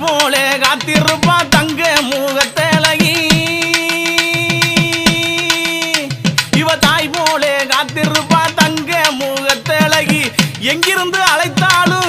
போல காத்திருப்பா தங்க மூகத்தலகி. இவ தாய் போல காத்திருப்பா தங்க மூகத்தலகி. எங்கிருந்து அழைத்தாலும்